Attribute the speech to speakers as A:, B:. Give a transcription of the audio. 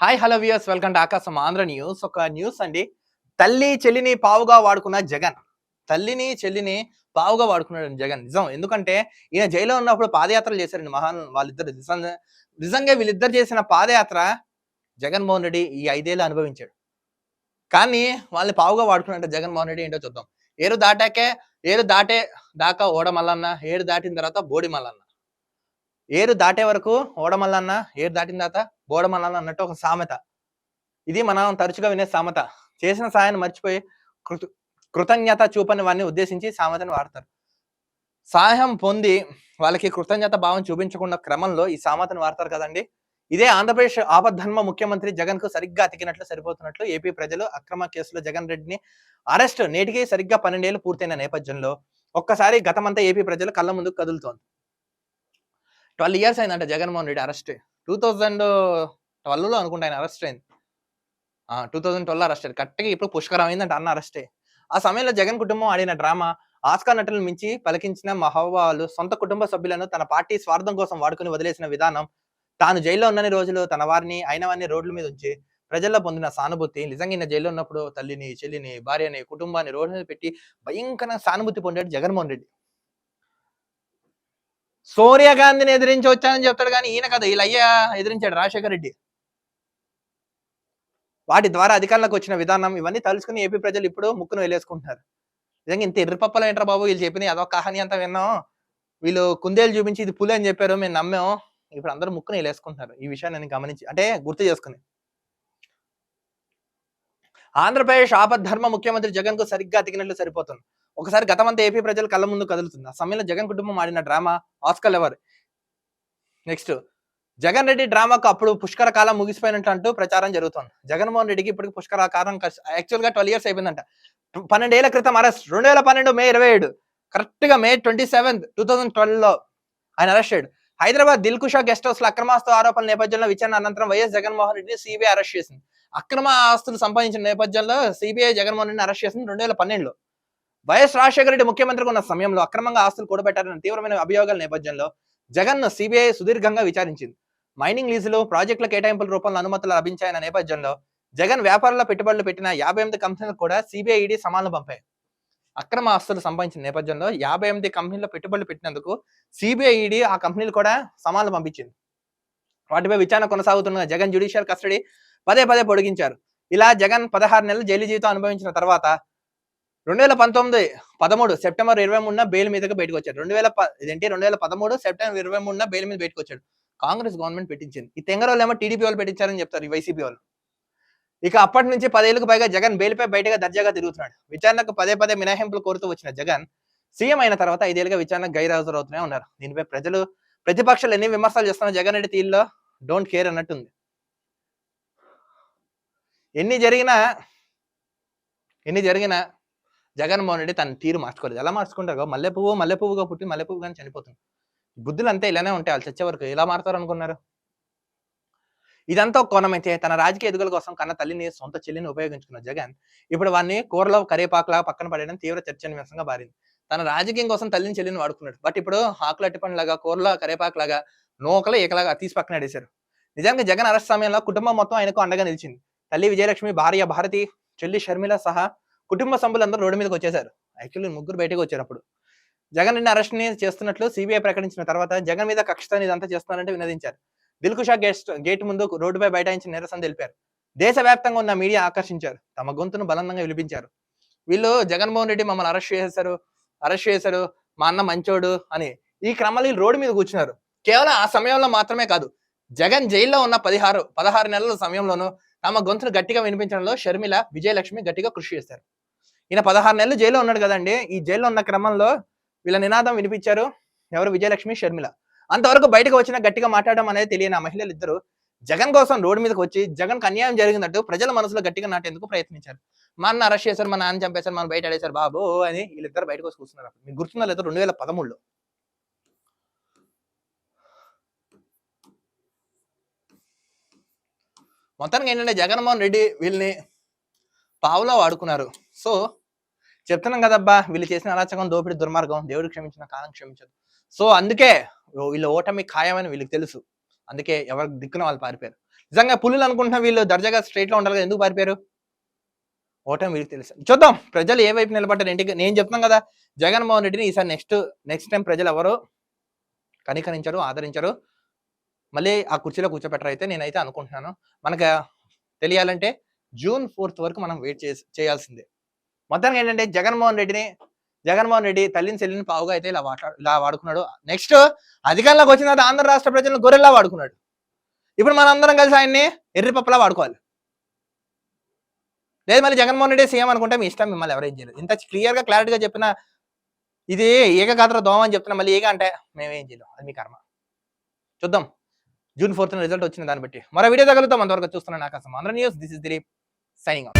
A: Hi hello viewers welcome to Aakasam Andhra news ఒక news అండి. తల్లి చెల్లిని పావుగా వాడుకున్న జగన్. తల్లిని చెల్లిని పావుగా వాడుకున్నాడు జగన్. నిజం. ఎందుకంటే ఈయన జైల్లో ఉన్నప్పుడు పాదయాత్రలు చేశారండి మహాన్ వాళ్ళిద్దరు. నిజంగా వీళ్ళిద్దరు చేసిన పాదయాత్ర జగన్మోహన్ రెడ్డి ఈ ఐదేళ్ళు అనుభవించాడు. కానీ వాళ్ళని పావుగా వాడుకున్నట్టు జగన్మోహన్ రెడ్డి. ఏంటో చూద్దాం. ఏరు దాటాకే ఏరు దాటే దాకా ఓడ మల్లన్న ఏరు దాటిన తర్వాత బోడి మల్లన్న ఏరు దాటే వరకు ఓడమల్లన్న ఏరు దాటిన తర్వాత బోడమల్లన్న అన్నట్టు ఒక సామెత. ఇది మనం తరచుగా వినే సామెత. చేసిన సాయాన్ని మర్చిపోయి కృత కృతజ్ఞత చూపని వారిని ఉద్దేశించి సామెతను వాడతారు. సహాయం పొంది వాళ్ళకి కృతజ్ఞత భావం చూపించకుండా క్రమంలో ఈ సామెతను వాడతారు కదండి. ఇదే ఆంధ్రప్రదేశ్ ఆపద్ధర్మ ముఖ్యమంత్రి జగన్కు సరిగ్గా అతికినట్లు సరిపోతున్నట్లు ఏపీ ప్రజలు అక్రమ కేసులో జగన్ రెడ్డిని అరెస్ట్ నేటికి సరిగ్గా పన్నెండేళ్ళు పూర్తయిన నేపథ్యంలో ఒక్కసారి గతమంతా ఏపీ ప్రజలు కళ్ళ ముందు కదులుతోంది. ట్వెల్వ్ ఇయర్స్ అయిందంట Jaganmohan Reddy arrest. Two thousand ట్వెల్వ్లో అనుకుంటా ఆయన అరెస్ట్ అయింది. టూ థౌజండ్ ట్వెల్వ్ అరెస్ట్ అయ్యారు కరెక్ట్గా ఇప్పుడు పుష్కరం అయిందంట అన్న అరెస్టే. ఆ సమయంలో జగన్ కుటుంబం ఆడిన డ్రామా ఆస్కార్ నటులను మించి పలికించిన మహోబాలు సొంత కుటుంబ సభ్యులను తన పార్టీ స్వార్థం కోసం వాడుకుని వదిలేసిన విధానం తాను జైల్లో ఉన్నని రోజులు తన వారిని అయిన వారిని రోడ్ల మీద ఉంచి ప్రజల్లో పొందిన సానుభూతి నిజంగా ఈయన జైల్లో ఉన్నప్పుడు తల్లిని చెల్లిని భార్యని కుటుంబాన్ని రోడ్డు మీద పెట్టి భయంకర సానుభూతి పొందాడు జగన్మోహన్ రెడ్డి. సోనియా గాంధీని ఎదిరించి వచ్చానని చెప్తాడు కానీ ఈయన కదా వీళ్ళ అయ్యా ఎదిరించాడు రాజశేఖర రెడ్డి. వాటి ద్వారా అధికారంలోకి వచ్చిన విధానం ఇవన్నీ తలుచుకుని ఏపీ ప్రజలు ఇప్పుడు ముక్కును వెళ్ళేసుకుంటున్నారు నిజంగా ఇంత ఎర్రపప్పలు ఏంట్రా బాబు? వీళ్ళు చెప్పిన అదొక కహాని అంతా విన్నాం. వీళ్ళు కుందేలు చూపించి ఇది పులి అని చెప్పారు మేము నమ్మాం. ఇప్పుడు అందరూ ముక్కును వెళ్ళేసుకుంటున్నారు ఈ విషయాన్ని నేను గమనించి అంటే గుర్తు చేసుకుని. ఆంధ్రప్రదేశ్ ఆపద్ధర్మ ముఖ్యమంత్రి జగన్కు సరిగ్గా అతికినట్లు సరిపోతుంది. ఒకసారి గతమంతా ఏపీ ప్రజలు కళ్ళ ముందు కదులుతుంది. ఆ సమయంలో జగన్ కుటుంబం ఆడిన drama Oscar ever next Jagan Reddy డ్రామాకు అప్పుడు పుష్కర కాలం ముగిసిపోయినట్టు అంటూ ప్రచారం జరుగుతోంది. జగన్మోహన్ రెడ్డికి ఇప్పటికి పుష్కర కాలం యాక్చువల్గా ట్వెల్వ్ ఇయర్స్ అయిపోయిందంట. పన్నెండేళ్ళ క్రితం అరెస్ట్ రెండు వేల పన్నెండు మే ఇరవై ఏడు కరెక్ట్గా May twenty seventh two thousand ట్వెల్వ్లో ఆయన అరెస్ట్ అయ్యాడు. హైదరాబాద్ దిల్కుషా గెస్ట్ హౌస్లో అక్రమాస్తు ఆరోపణల నేపథ్యంలో విచారణ అనంతరం వైఎస్ జగన్మోహన్ రెడ్డిని సిబిఐ అరెస్ట్ చేసింది. అక్రమ ఆస్తులు సంపాదించిన నేపథ్యంలో సిబిఐ జగన్మోహన్ రెడ్డిని అరెస్ట్ చేసింది రెండు వేల పన్నెండులో. వైఎస్ రాజశేఖర రెడ్డి ముఖ్యమంత్రిగా ఉన్న సమయంలో అక్రమంగా ఆస్తులు కూడబెట్టారన్న తీవ్రమైన అభియోగాల నేపథ్యంలో జగన్ సిబిఐ సుదీర్ఘంగా విచారించింది. మైనింగ్ లీజులు ప్రాజెక్టుల కేటాయింపుల రూపంలో అనుమతులు లభించాయన్న నేపథ్యంలో జగన్ వ్యాపారంలో పెట్టుబడులు పెట్టిన యాభై ఎనిమిది కంపెనీలకు కూడా సిబిఐ ఈడీ సమానం పంపాయి. అక్రమ ఆస్తులు సంపాదించిన నేపథ్యంలో యాభై ఎనిమిది కంపెనీల్లో పెట్టుబడులు పెట్టినందుకు సిబిఐ ఈడీ ఆ కంపెనీలు కూడా సమానం పంపించింది. వాటిపై విచారణ కొనసాగుతున్న జగన్ జ్యుడిషియల్ కస్టడీ పదే పదే పొడిగించారు. ఇలా జగన్ పదహారు నెలలు జైలు జీవితం అనుభవించిన తర్వాత రెండు వేల పంతొమ్మిది పదమూడు సెప్టెంబర్ ఇరవై మూడున బెయిల్ మీదకి బయటకు వచ్చాడు. రెండు వేల ఇదేంటి? రెండు వేల పదమూడు సెప్టెంబర్ ఇరవై మూడున బెయిల్ మీద బయటకు వచ్చాడు. కాంగ్రెస్ గవర్నమెంట్ పెట్టించింది. ఈ తెంగర వాళ్ళు ఏమో టీడీపీ వాళ్ళు పెట్టించారని చెప్తారు ఈ వైసీపీ వాళ్ళు. ఇక అప్పటి నుంచి పదేళ్ళకు పైగా జగన్ బెయిల్పై బయటగా దర్జాగా తిరుగుతున్నాడు. విచారణకు పదే పదే మినహాయింపులు కోరుతూ వచ్చిన జగన్ సీఎం అయిన తర్వాత ఐదేళ్ళుగా విచారణకు గైరాజరవుతూనే ఉన్నారు. దీనిపై ప్రజలు ప్రతిపక్షాలు ఎన్ని విమర్శలు చేస్తున్నా జగన్ రెడ్డి తీరులో డోంట్ కేర్ అన్నట్టుంది. ఎన్ని జరిగినా ఎన్ని జరిగినా జగన్మోహన్ రెడ్డి తన తీరు మార్చుకోలేదు. ఎలా మార్చుకుంటారో మల్లె పువ్వు మల్లె పువ్వుగా పుట్టి మల్లె పువ్వు కానీ చనిపోతుంది బుద్ధులు అంతే ఇలానే ఉంటాయి వాళ్ళు చచ్చే వరకు ఎలా మారుతారు అనుకున్నారు? ఇదంతా కోణమైతే తన రాజకీయ ఎదుగుల కోసం కన్న తల్లిని సొంత చెల్లిని ఉపయోగించుకున్న జగన్ ఇప్పుడు వాడిని కూరలో కరేపాకులా పక్కన పడేయడం తీవ్ర చర్చనీయాంశంగా మారింది. తన రాజకీయం కోసం తల్లిని చెల్లిని వాడుకున్నాడు. బట్ ఇప్పుడు ఆకులు అట్టిపండులాగా కూరలో కరేపాకు లాగా నూకలు ఏకలాగా తీసి పక్కన ఆడేశారు. నిజంగా జగన్ అరెస్ట్ సమయంలో కుటుంబం మొత్తం ఆయనకు అండగా నిలిచింది. తల్లి విజయలక్ష్మి భార్య భారతి చెల్లి షర్మిల సహా కుటుంబ సభ్యులందరూ రోడ్డు మీదకి వచ్చేశారు. యాక్చువల్లీ ముగ్గురు బయటకు వచ్చారు అప్పుడు. జగన్ నిన్న అరెస్ట్ని చేస్తున్నట్లు సిబిఐ ప్రకటించిన తర్వాత జగన్ మీద కక్షతో ఇదంతా చేస్తున్నారంటే వినదించారు. దిల్కుషా గేట్ గేట్ ముందు రోడ్డుపై బైఠాయించిన నిరసన తెలిపారు. దేశవ్యాప్తంగా ఉన్న మీడియా ఆకర్షించారు. తమ గొంతును బలంగా విలిపించారు వీళ్ళు జగన్మోహన్ రెడ్డి మమ్మల్ని అరెస్ట్ చేశారు అరెస్ట్ చేశారు మా అన్న మంచోడు అని ఈ క్రమంలో వీళ్ళు రోడ్డు మీద కూర్చున్నారు. కేవలం ఆ సమయంలో మాత్రమే కాదు జగన్ జైల్లో ఉన్న పదిహారు పదహారు నెలల సమయంలోనూ తమ గొంతును గట్టిగా వినిపించడంలో షర్మిల విజయలక్ష్మి గట్టిగా కృషి చేశారు. ఈయన పదహారు నెలలు జైల్లో ఉన్నాడు కదండి. ఈ జైల్లో ఉన్న క్రమంలో వీళ్ళ నినాదం వినిపించారు ఎవరు? విజయలక్ష్మి షర్మిల. అంతవరకు బయటకు వచ్చిన గట్టిగా మాట్లాడడం అనేది తెలియని ఆ మహిళలు ఇద్దరు జగన్ కోసం రోడ్డు మీదకి వచ్చి జగన్ అన్యాయం జరిగినట్టు ప్రజల మనసులో గట్టిగా నాటేందుకు ప్రయత్నించారు. మా అన్న అరెస్ట్ చేశారు మా నాన్న చంపేశారు మనం బయట ఆడేశారు బాబు అని వీళ్ళిద్దరు బయటకు వచ్చి కూర్చున్నారు మీకు గుర్తుందా లేదా? రెండు వేల పదమూడులో. మొత్తానికి ఏంటంటే జగన్మోహన్ రెడ్డి వీళ్ళని పావులో వాడుకున్నారు. సో చెప్తున్నాం కదబ్బా వీళ్ళు చేసిన అరాచకం దోపిడి దుర్మార్గం దేవుడు క్షమించిన కాలం క్షమించదు. సో అందుకే వీళ్ళ ఓటమి ఖాయమని వీళ్ళకి తెలుసు. అందుకే ఎవరి దిక్కున వాళ్ళు పారిపోయారు. నిజంగా పులులు అనుకుంటున్న వీళ్ళు దర్జాగా స్ట్రైట్లో ఉండాలి కదా, ఎందుకు పారిపోయారు? ఓటమి వీళ్ళకి తెలుసు. చూద్దాం ప్రజలు ఏ వైపు నిలబడ్డారు? ఇంటికి నేను చెప్తున్నాను కదా జగన్మోహన్ రెడ్డిని ఈసారి నెక్స్ట్ నెక్స్ట్ టైం ప్రజలు ఎవరు కనికరించరు ఆదరించరు? మళ్ళీ ఆ కుర్చీలో కూర్చోబెట్టరు అయితే నేనైతే అనుకుంటున్నాను. మనకు తెలియాలంటే జూన్ ఫోర్త్ వరకు మనం వెయిట్ చేసి చేయాల్సిందే. మొత్తానికి ఏంటంటే జగన్మోహన్ రెడ్డిని జగన్మోహన్ రెడ్డి తల్లిని చెల్లిని పావుగా అయితే ఇలా వాడు ఇలా వాడుకున్నాడు. నెక్స్ట్ అధికారంలోకి వచ్చిన తర్వాత ఆంధ్ర రాష్ట్ర ప్రజలను గొర్రెల్లా వాడుకున్నాడు. ఇప్పుడు మనం అందరం కలిసి ఆయన్ని ఎర్రిపప్పలా వాడుకోవాలి. లేదు మళ్ళీ జగన్మోహన్ రెడ్డి సీఎం అనుకుంటే మీ ఇష్టం మిమ్మల్ని ఎవరేం చేయలేదు ఇంత క్లియర్గా క్లారిటీగా చెప్పిన ఇది ఏకగాత్ర దోమ అని చెప్తున్నా మళ్ళీ ఏక అంటే మేమేం చేయలేం. అది మీ కర్మ. చూద్దాం. జూన్ ఫోర్త్ రిజల్ట్ వచ్చిన దాన్ని బట్టి. మరో వీడియో తగులుతాం. అంతవరకు చూస్తున్నాను నాకు Andhra news. This is Dilip signing